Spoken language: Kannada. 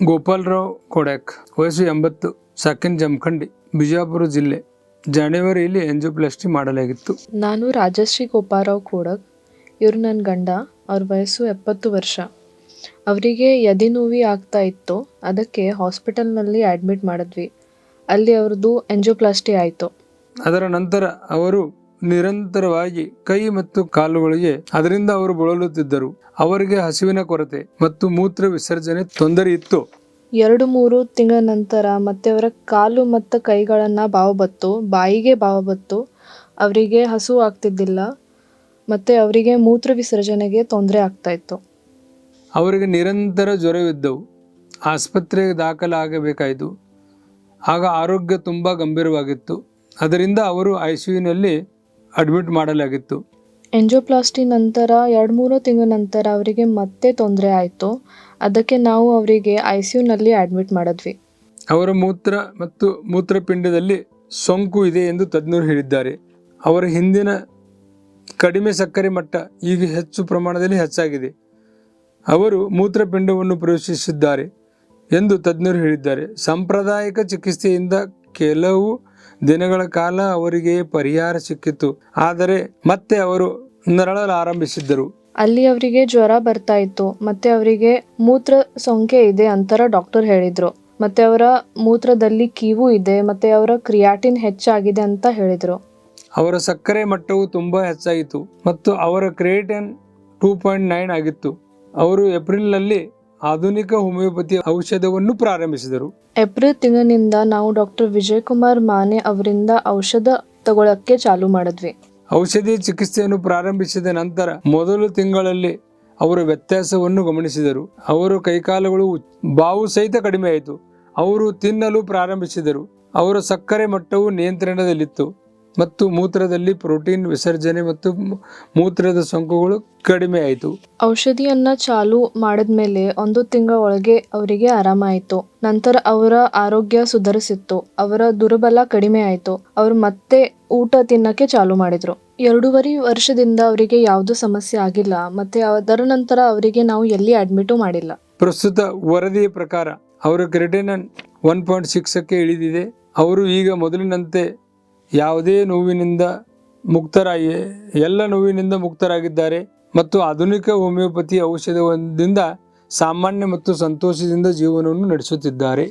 ಗೋಪಾಲರಾವ್ ಕೊಡಕ್ ವಯಸ್ಸು ಎಂಬತ್ತು ಸೆಕೆಂಡ್ ಜಮಖಂಡಿ ಬಿಜಾಪುರ ಜಿಲ್ಲೆ ಜನವರಿಯಲ್ಲಿ ಎಂಜೋಪ್ಲಾಸ್ಟಿ ಮಾಡಲಾಗಿತ್ತು. ನಾನು ರಾಜಶ್ರೀ ಗೋಪಾರಾವ್ ಕೊಡಕ್ ಇವರು ನನ್ನ ಗಂಡ ಅವ್ರ ವಯಸ್ಸು ಎಪ್ಪತ್ತು ವರ್ಷ. ಅವರಿಗೆ ಎದೆ ನೋವಿ ಆಗ್ತಾ ಇತ್ತು ಅದಕ್ಕೆ ಹಾಸ್ಪಿಟಲ್ನಲ್ಲಿ ಅಡ್ಮಿಟ್ ಮಾಡಿದ್ವಿ. ಅಲ್ಲಿ ಅವ್ರದ್ದು ಎಂಜೋಪ್ಲಾಸ್ಟಿ ಆಯಿತು. ಅದರ ನಂತರ ಅವರು ನಿರಂತರವಾಗಿ ಕೈ ಮತ್ತು ಕಾಲುಗಳಿಗೆ ಅದರಿಂದ ಅವರು ಬಳಲುತ್ತಿದ್ದರು. ಅವರಿಗೆ ಹಸಿವಿನ ಕೊರತೆ ಮತ್ತು ಮೂತ್ರ ವಿಸರ್ಜನೆ ತೊಂದರೆ ಇತ್ತು. ಎರಡು ಮೂರು ತಿಂಗಳ ನಂತರ ಮತ್ತೆ ಅವರ ಕಾಲು ಮತ್ತು ಕೈಗಳನ್ನು ಬಾವು ಬತ್ತು ಬಾಯಿಗೆ ಬಾವು ಬತ್ತು ಅವರಿಗೆ ಹಸು ಆಗ್ತಿದ್ದಿಲ್ಲ ಮತ್ತು ಅವರಿಗೆ ಮೂತ್ರ ವಿಸರ್ಜನೆಗೆ ತೊಂದರೆ ಆಗ್ತಾ ಇತ್ತು. ಅವರಿಗೆ ನಿರಂತರ ಜ್ವರವಿದ್ದವು. ಆಸ್ಪತ್ರೆಗೆ ದಾಖಲಾಗಬೇಕಾಯಿತು. ಆಗ ಆರೋಗ್ಯ ತುಂಬ ಗಂಭೀರವಾಗಿತ್ತು. ಅದರಿಂದ ಅವರು ಐ ಸಿ ಯುನಲ್ಲಿ ಅಡ್ಮಿಟ್ ಮಾಡಲಾಗಿತ್ತು. ಎಂಜೋಪ್ಲಾಸ್ಟಿ ನಂತರ ಎರಡು ಮೂರು ತಿಂಗಳ ನಂತರ ಅವರಿಗೆ ಮತ್ತೆ ತೊಂದರೆ ಆಯಿತು. ಅದಕ್ಕೆ ನಾವು ಅವರಿಗೆ ಐ ಸಿ ಯುನಲ್ಲಿ ಅಡ್ಮಿಟ್ ಮಾಡಿದ್ವಿ. ಅವರ ಮೂತ್ರ ಮತ್ತು ಮೂತ್ರಪಿಂಡದಲ್ಲಿ ಸೋಂಕು ಇದೆ ಎಂದು ತಜ್ಞರು ಹೇಳಿದ್ದಾರೆ. ಅವರ ಹಿಂದಿನ ಕಡಿಮೆ ಸಕ್ಕರೆ ಮಟ್ಟ ಈಗ ಹೆಚ್ಚು ಪ್ರಮಾಣದಲ್ಲಿ ಹೆಚ್ಚಾಗಿದೆ. ಅವರು ಮೂತ್ರಪಿಂಡವನ್ನು ಪ್ರವೇಶಿಸಿದ್ದಾರೆ ಎಂದು ತಜ್ಞರು ಹೇಳಿದ್ದಾರೆ. ಸಾಂಪ್ರದಾಯಿಕ ಚಿಕಿತ್ಸೆಯಿಂದ ಕೆಲವು ದಿನಗಳ ಕಾಲ ಅವರಿಗೆ ಪರಿಹಾರ ಸಿಕ್ಕಿತು. ಆದರೆ ಮತ್ತೆ ಅವರು ನರಳಲಾರಂಭಿಸಿದ್ದರು ಅಲ್ಲಿ ಅವರಿಗೆ ಜ್ವರ ಬರ್ತಾ ಇತ್ತು. ಮತ್ತೆ ಅವರಿಗೆ ಮೂತ್ರ ಸೋಂಕೆ ಇದೆ ಅಂತರ ಡಾಕ್ಟರ್ ಹೇಳಿದ್ರು. ಮತ್ತೆ ಅವರ ಮೂತ್ರದಲ್ಲಿ ಕೀವು ಇದೆ ಮತ್ತೆ ಅವರ ಕ್ರಿಯಾಟಿನ್ ಹೆಚ್ಚಾಗಿದೆ ಅಂತ ಹೇಳಿದ್ರು. ಅವರ ಸಕ್ಕರೆ ಮಟ್ಟವು ತುಂಬಾ ಹೆಚ್ಚಾಯಿತು ಮತ್ತು ಅವರ ಕ್ರಿಯೇಟನ್ ಟೂ ಪಾಯಿಂಟ್ ನೈನ್ ಆಗಿತ್ತು. ಅವರು ಏಪ್ರಿಲ್ನಲ್ಲಿ ಆಧುನಿಕ ಹೋಮಿಯೋಪತಿ ಔಷಧವನ್ನು ಪ್ರಾರಂಭಿಸಿದರು. ಏಪ್ರಿಲ್ ತಿಂಗಳಿನಿಂದ ನಾವು ಡಾಕ್ಟರ್ ವಿಜಯ್ ಕುಮಾರ್ ಮಾನೆ ಅವರಿಂದ ಔಷಧ ತಗೊಳಕ್ಕೆ ಚಾಲು ಮಾಡಿದ್ವಿ. ಔಷಧಿ ಚಿಕಿತ್ಸೆಯನ್ನು ಪ್ರಾರಂಭಿಸಿದ ನಂತರ ಮೊದಲು ತಿಂಗಳಲ್ಲಿ ಅವರ ವ್ಯತ್ಯಾಸವನ್ನು ಗಮನಿಸಿದರು. ಅವರ ಕೈಕಾಲುಗಳು ಬಾವು ಸಹಿತ ಕಡಿಮೆಯಾಯಿತು. ಅವರು ತಿನ್ನಲು ಪ್ರಾರಂಭಿಸಿದರು. ಅವರ ಸಕ್ಕರೆ ಮಟ್ಟವು ನಿಯಂತ್ರಣದಲ್ಲಿತ್ತು. ಮತ್ತು ಮೂತ್ರದಲ್ಲಿ ಪ್ರೋಟೀನ್ ವಿಸರ್ಜನೆ ಮತ್ತು ಮೂತ್ರದ ಸೋಂಕುಗಳು ಕಡಿಮೆ ಆಯಿತು. ಔಷಧಿಯನ್ನ ಚಾಲು ಮಾಡಿದ್ಮೇಲೆ ಒಂದು ತಿಂಗಳ ಒಳಗೆ ಅವರಿಗೆ ಆರಾಮಾಯಿತು ನಂತರ ಅವರ ಆರೋಗ್ಯ ಸುಧಾರಿಸಿತ್ತು. ಅವರ ದುರ್ಬಲ ಕಡಿಮೆ ಆಯಿತು. ಅವರು ಮತ್ತೆ ಊಟ ತಿನ್ನಕ್ಕೆ ಚಾಲು ಮಾಡಿದ್ರು. ಎರಡೂವರೆ ವರ್ಷದಿಂದ ಅವರಿಗೆ ಯಾವುದೂ ಸಮಸ್ಯೆ ಆಗಿಲ್ಲ. ಮತ್ತೆ ಅದರ ನಂತರ ಅವರಿಗೆ ನಾವು ಎಲ್ಲಿ ಅಡ್ಮಿಟು ಮಾಡಿಲ್ಲ. ಪ್ರಸ್ತುತ ವರದಿಯ ಪ್ರಕಾರ ಅವರ ಕ್ರಿಟೇನನ್ ಒನ್ ಪಾಯಿಂಟ್ ಸಿಕ್ಸಕ್ಕೆ ಇಳಿದಿದೆ. ಅವರು ಈಗ ಮೊದಲಿನಂತೆ ಯಾವುದೇ ನೋವಿನಿಂದ ಮುಕ್ತರಾಗಿ, ಎಲ್ಲ ನೋವಿನಿಂದ ಮುಕ್ತರಾಗಿದ್ದಾರೆ ಮತ್ತು ಆಧುನಿಕ ಹೋಮಿಯೋಪತಿ ಔಷಧದಿಂದ ಸಾಮಾನ್ಯ ಮತ್ತು ಸಂತೋಷದಿಂದ ಜೀವನವನ್ನು ನಡೆಸುತ್ತಿದ್ದಾರೆ.